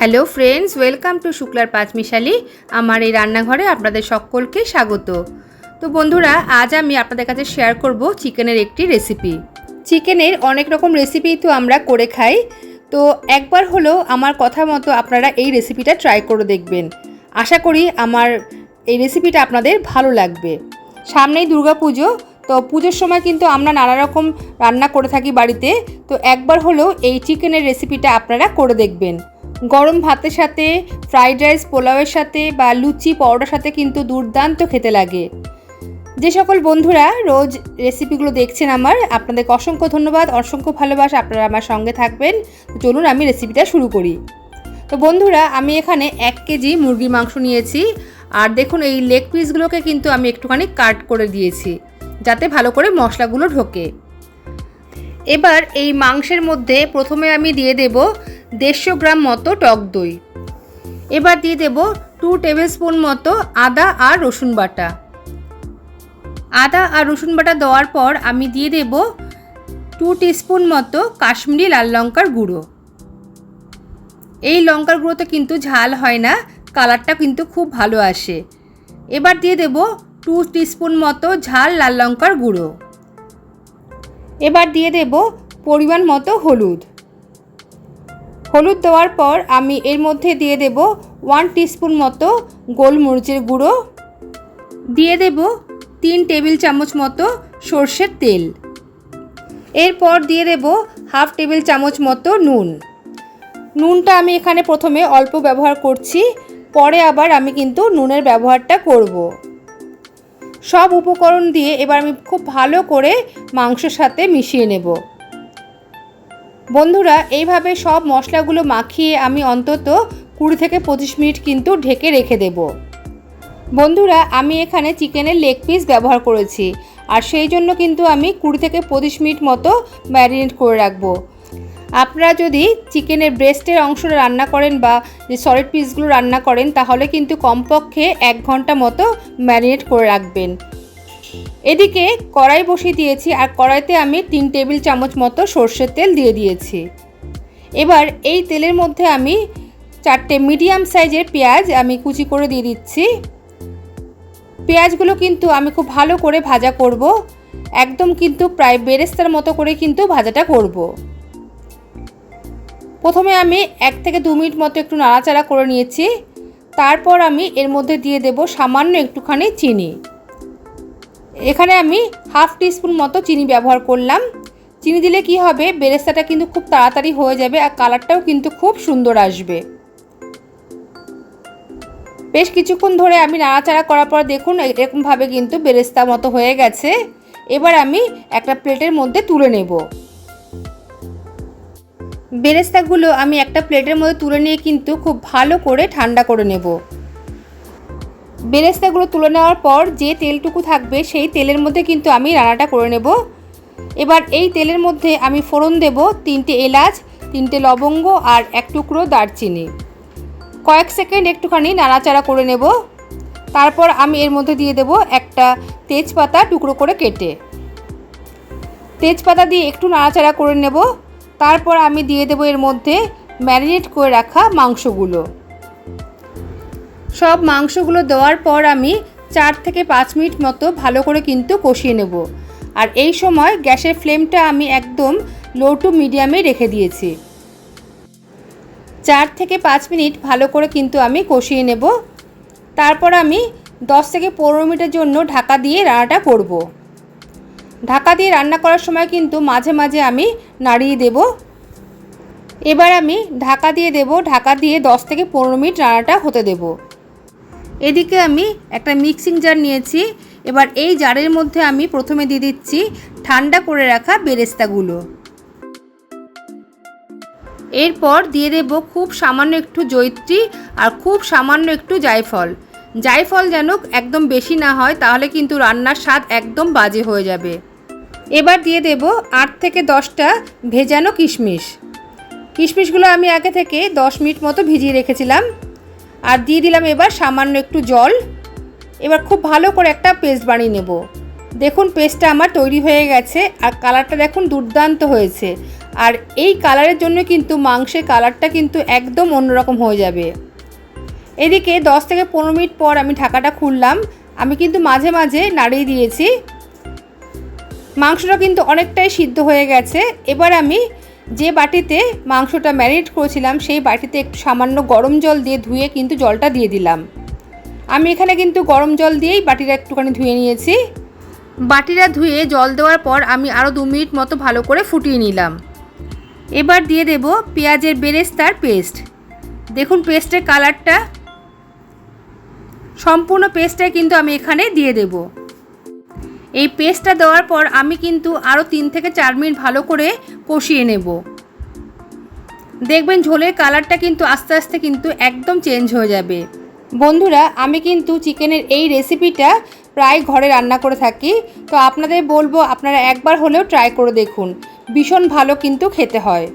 Hello friends, welcome to শুক্লার পাঁচমিশালি। আমার এই রান্নাঘরে আপনাদের সকলকে স্বাগত। তো বন্ধুরা, আজ আমি আপনাদের কাছে শেয়ার করব চিকেনের একটি রেসিপি চিকেনের অনেক রকম রেসিপি তো আমরা করে খাই। তো একবার হলেও আমার কথা মতো আপনারা এই রেসিপিটা ট্রাই করে দেখবেন। আশা করি আমার এই রেসিপিটা আপনাদের ভালো লাগবে। সামনেই পুজো, তো পুজোর সময় কিন্তু আমরা নানা রকম রান্না করে থাকি বাড়িতে। তো একবার হলেও এই চিকেনের রেসিপিটা আপনারা করে দেখবেন। গরম ভাতের সাথে ফ্রাইড রাইস পোলাওয়ের সাথে বা লুচি, পরোটার সাথে কিন্তু দুর্দান্ত খেতে লাগে। যে সকল বন্ধুরা রোজ রেসিপিগুলো দেখছেন আমার, আপনাদেরকে অসংখ্য ধন্যবাদ, অসংখ্য ভালোবাসা আপনারা আমার সঙ্গে থাকবেন। চলুন আমি রেসিপিটা শুরু করি। তো বন্ধুরা, আমি এখানে এক কেজি মুরগি মাংস নিয়েছি। আর দেখুন, এই লেগ পিসগুলোকে কিন্তু আমি একটুখানি কাট করে দিয়েছি, যাতে ভালো করে মশলাগুলো ঢোকে। এবার এই মাংসের মধ্যে প্রথমে আমি দিয়ে দেব দেড়শো গ্রাম মতো টক দই। এবার দিয়ে দেব টু টেবিল স্পুন মতো আদা আর রসুন বাটা। আদা আর রসুন বাটা দেওয়ার পর আমি দিয়ে দেব টু টিস্পুন মতো কাশ্মীরি লাল লঙ্কার গুঁড়ো। এই লঙ্কার গুঁড়োতে কিন্তু ঝাল হয় না, কালারটা কিন্তু খুব ভালো আসে। এবার দিয়ে দেব টু টিস্পুন মতো ঝাল লাল লঙ্কার গুঁড়ো। এবার দিয়ে দেব পরিমাণ মতো হলুদ। হলুদ দেওয়ার পর আমি এর মধ্যে দিয়ে দেব ওয়ান টিস্পুন মতো গোলমরিচের গুঁড়ো। দিয়ে দেব তিন টেবিল চামচ মতো সর্ষের তেল। এরপর দিয়ে দেব হাফ টেবিল চামচ মতো নুন। নুনটা আমি এখানে প্রথমে অল্প ব্যবহার করছি, পরে আবার আমি কিন্তু নুনের ব্যবহারটা করব। সব উপকরণ দিয়ে এবার আমি খুব ভালো করে মাংসের সাথে মিশিয়ে নেব। বন্ধুরা, এইভাবে সব মশলাগুলো মাখিয়ে আমি অন্তত কুড়ি থেকে পঁচিশ মিনিট কিন্তু ঢেকে রেখে দেব। বন্ধুরা, আমি এখানে চিকেনের লেগ পিস ব্যবহার করেছি আর সেই জন্য কিন্তু আমি কুড়ি থেকে পঁচিশ মিনিট মতো ম্যারিনেট করে রাখব। আপনারা যদি চিকেনের ব্রেস্টের অংশটা রান্না করেন বা যে সলিড পিসগুলো রান্না করেন, তাহলে কিন্তু কমপক্ষে এক ঘণ্টা মতো ম্যারিনেট করে রাখবেন। এদিকে কড়াই বসিয়ে দিয়েছি আর কড়াইতে আমি তিন টেবিল চামচ মতো সর্ষের তেল দিয়ে দিয়েছি। এবার এই তেলের মধ্যে আমি চারটে মিডিয়াম সাইজের পেঁয়াজ আমি কুচি করে দিয়ে দিচ্ছি। পেঁয়াজগুলো কিন্তু আমি খুব ভালো করে ভাজা করব। একদম কিন্তু প্রায় বেরেস্তার মতো করে কিন্তু ভাজাটা করব। প্রথমে আমি এক থেকে দু মিনিট মতো একটু নাড়াচাড়া করে নিয়েছি। তারপর আমি এর মধ্যে দিয়ে দেব সামান্য একটুখানি চিনি। এখানে আমি হাফ টিস্পুন মতো চিনি ব্যবহার করলাম। চিনি দিলে কি হবে? বেরেস্তাটা কিন্তু খুব তাড়াতাড়ি হয়ে যাবে আর কালারটাও কিন্তু খুব সুন্দর আসবে। বেশ কিছুক্ষণ ধরে আমি নাড়াচাড়া করার পর দেখুন, এরকমভাবে কিন্তু বেরেস্তা মতো হয়ে গেছে। এবার আমি একটা প্লেটের মধ্যে তুলে নেব। বেরেস্তাগুলো আমি একটা প্লেটের মধ্যে তুলে নিয়ে কিন্তু খুব ভালো করে ঠান্ডা করে নেব। বেরেস্তাগুলো তুলে নেওয়ার পর যে তেলটুকু থাকবে সেই তেলের মধ্যে কিন্তু আমি রান্নাটা করে নেব। এবার এই তেলের মধ্যে আমি ফোড়ন দেব তিনটে এলাচ, তিনটে লবঙ্গ আর এক টুকরো দারচিনি। কয়েক সেকেন্ড একটুখানি নাড়াচাড়া করে নেব। তারপর আমি এর মধ্যে দিয়ে দেব একটা তেজপাতা টুকরো করে কেটে। তেজপাতা দিয়ে একটু নাড়াচাড়া করে নেব। তারপর আমি দিয়ে দেবো এর মধ্যে ম্যারিনেট করে রাখা মাংসগুলো। সব মাংসগুলো দেওয়ার পর আমি চার থেকে পাঁচ মিনিট মতো ভালো করে কিন্তু কষিয়ে নেব। আর এই সময় গ্যাসের ফ্লেমটা আমি একদম লো টু মিডিয়ামে রেখে দিয়েছি। চার থেকে পাঁচ মিনিট ভালো করে কিন্তু আমি কষিয়ে নেব। তারপর আমি দশ থেকে পনেরো মিনিটের জন্য ঢাকা দিয়ে রান্নাটা করব। ঢাকা দিয়ে রান্না করার সময় কিন্তু মাঝে মাঝে আমি নাড়িয়ে দেব। এবার আমি ঢাকা দিয়ে দেব। ঢাকা দিয়ে দশ থেকে পনেরো মিনিট রান্নাটা হতে দেব। এদিকে আমি একটা মিক্সিং জার নিয়েছি। এবার এই জারের মধ্যে আমি প্রথমে দিয়ে দিচ্ছি ঠান্ডা করে রাখা বেরেস্তাগুলো। এরপর দিয়ে দেব খুব সামান্য একটু জৈত্রী আর খুব সামান্য একটু জায়ফল। জায়ফল যেন একদম বেশি না হয়, তাহলে কিন্তু রান্নার স্বাদ একদম বাজে হয়ে যাবে। এবার দিয়ে দেব আট থেকে দশটা ভেজানো কিশমিশ। কিশমিশগুলো আমি আগে থেকে দশ মিনিট মতো ভিজিয়ে রেখেছিলাম। আর দিয়ে দিলাম এবার সামান্য একটু জল। এবার খুব ভালো করে একটা পেস্ট বানিয়ে নেব। দেখুন, পেস্টটা আমার তৈরি হয়ে গেছে আর কালারটা দেখুন দুর্দান্ত হয়েছে। আর এই কালারের জন্য কিন্তু মাংসের কালারটা কিন্তু একদম অন্যরকম হয়ে যাবে। এদিকে দশ থেকে পনেরো মিনিট পর আমি ঢাকাটা খুললাম। আমি কিন্তু মাঝে মাঝে নাড়িয়ে দিয়েছি। মাংসটা কিন্তু অনেকটাই সিদ্ধ হয়ে গেছে। এবার আমি যে বাটিতে মাংসটা ম্যারিনেট করেছিলাম, সেই বাটিতে একটু সামান্য গরম জল দিয়ে ধুয়ে কিন্তু জলটা দিয়ে দিলাম। আমি এখানে কিন্তু গরম জল দিয়েই বাটিটা একটুখানি ধুয়ে নিয়েছি। বাটিটা ধুয়ে জল দেওয়ার পর আমি আরও দু মিনিট মতো ভালো করে ফুটিয়ে নিলাম। এবার দিয়ে দেব পেঁয়াজের বেরেস্তার পেস্ট। দেখুন পেস্টের কালারটা। সম্পূর্ণ পেস্টটাই কিন্তু আমি এখানে দিয়ে দেব। এই পেস্টটা দেওয়ার পর আমি কিন্তু আরও তিন থেকে চার মিনিট ভালো করে কষিয়ে নেব। দেখবেন ঝোলের কালারটা কিন্তু আস্তে আস্তে কিন্তু একদম চেঞ্জ হয়ে যাবে। বন্ধুরা, আমি কিন্তু চিকেনের এই রেসিপিটা প্রায় ঘরে রান্না করে থাকি। তো আপনাদের বলব, আপনারা একবার হলেও ট্রাই করে দেখুন। ভীষণ ভালো কিন্তু খেতে হয়।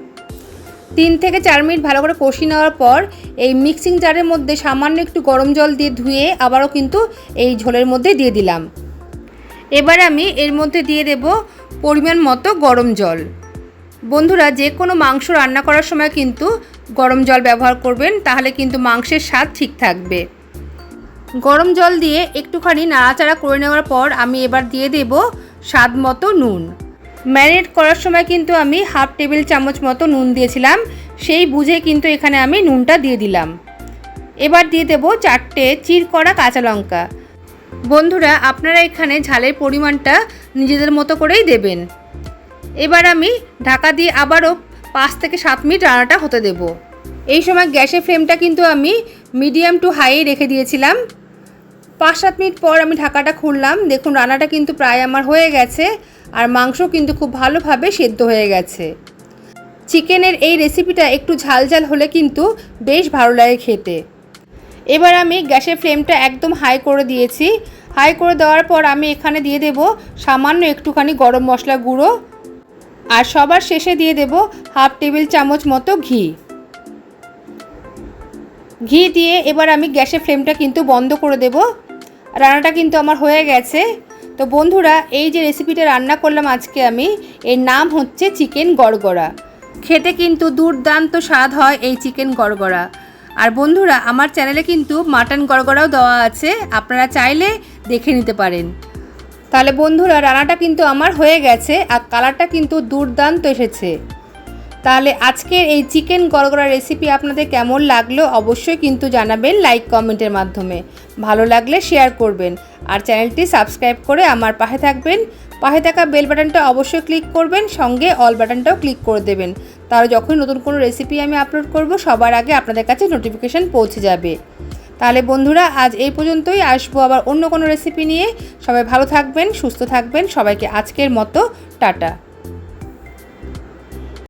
তিন থেকে চার মিনিট ভালো করে কষিয়ে নেওয়ার পর এই মিক্সিং জারের মধ্যে সামান্য একটু গরম জল দিয়ে ধুয়ে আবারও কিন্তু এই ঝোলের মধ্যে দিয়ে দিলাম। এবার আমি এর মধ্যে দিয়ে দেব পরিমাণ মতো গরম জল। বন্ধুরা যে কোনো মাংস রান্না করার সময় কিন্তু গরম জল ব্যবহার করবেন, তাহলে কিন্তু মাংসের স্বাদ ঠিক থাকবে। গরম জল দিয়ে একটুখানি নাড়াচাড়া করে নেওয়ার পর আমি এবার দিয়ে দেব স্বাদ মতো নুন। ম্যারিনেট করার সময় কিন্তু আমি হাফ টেবিল চামচ মতো নুন দিয়েছিলাম, সেই বুঝে কিন্তু এখানে আমি নুনটা দিয়ে দিলাম। এবার দিয়ে দেবো চারটে চির করা কাঁচা লঙ্কা। বন্ধুরা, আপনারা এখানে ঝালের পরিমাণটা নিজেদের মতো করেই দেবেন। এবার আমি ঢাকা দিয়ে আবারও পাঁচ থেকে সাত মিনিট রান্নাটা হতে দেব। এই সময় গ্যাসের ফ্লেমটা কিন্তু আমি মিডিয়াম টু হাই রেখে দিয়েছিলাম। পাঁচ সাত মিনিট পর আমি ঢাকাটা খুললাম। দেখুন, রান্নাটা কিন্তু প্রায় আমার হয়ে গেছে আর মাংস কিন্তু খুব ভালোভাবে সেদ্ধ হয়ে গেছে। চিকেনের এই রেসিপিটা একটু ঝাল ঝাল হলে কিন্তু বেশ ভালো লাগে খেতে। এবার আমি গ্যাসের ফ্লেমটা একদম হাই করে দিয়েছি। হাই করে দেওয়ার পর আমি এখানে দিয়ে দেব সামান্য একটুখানি গরম মশলা গুঁড়ো আর সবার শেষে দিয়ে দেব হাফ টেবিল চামচ মতো ঘি। ঘি দিয়ে এবার আমি গ্যাসের ফ্লেমটা কিন্তু বন্ধ করে দেব। রান্নাটা কিন্তু আমার হয়ে গেছে। তো বন্ধুরা, এই যে রেসিপিটা রান্না করলাম আজকে আমি, এর নাম হচ্ছে চিকেন গড়গড়া। খেতে কিন্তু দুর্দান্ত স্বাদ হয় এই চিকেন গড়গড়া। আর বন্ধুরা, আমার চ্যানেলে কিন্তু মাটন গড়গড়াও দেওয়া আছে, আপনারা চাইলে দেখে নিতে পারেন। তাহলে বন্ধুরা, রান্নাটা কিন্তু আমার হয়ে গেছে আর কালারটা কিন্তু দুর্দান্ত এসেছে। তাহলে আজকের এই চিকেন গড়গড়া রেসিপি আপনাদের কেমন লাগল অবশ্যই কিন্তু জানাবেন লাইক কমেন্টের মাধ্যমে। ভালো লাগলে শেয়ার করবেন আর চ্যানেলটি সাবস্ক্রাইব করে আমার পাশে থাকবেন। পাশে থাকা বেল বাটনটা অবশ্যই ক্লিক করবেন, সঙ্গে অল বাটনটাও ক্লিক করে দেবেন। তাহলে যখনই নতুন কোনো রেসিপি আমি আপলোড করব, সবার আগে আপনাদের কাছে নোটিফিকেশান পৌঁছে যাবে। তাহলে বন্ধুরা, আজ এই পর্যন্তই। আসব আবার অন্য কোনো রেসিপি নিয়ে। সবাই ভালো থাকবেন, সুস্থ থাকবেন। সবাইকে আজকের মতো টাটা।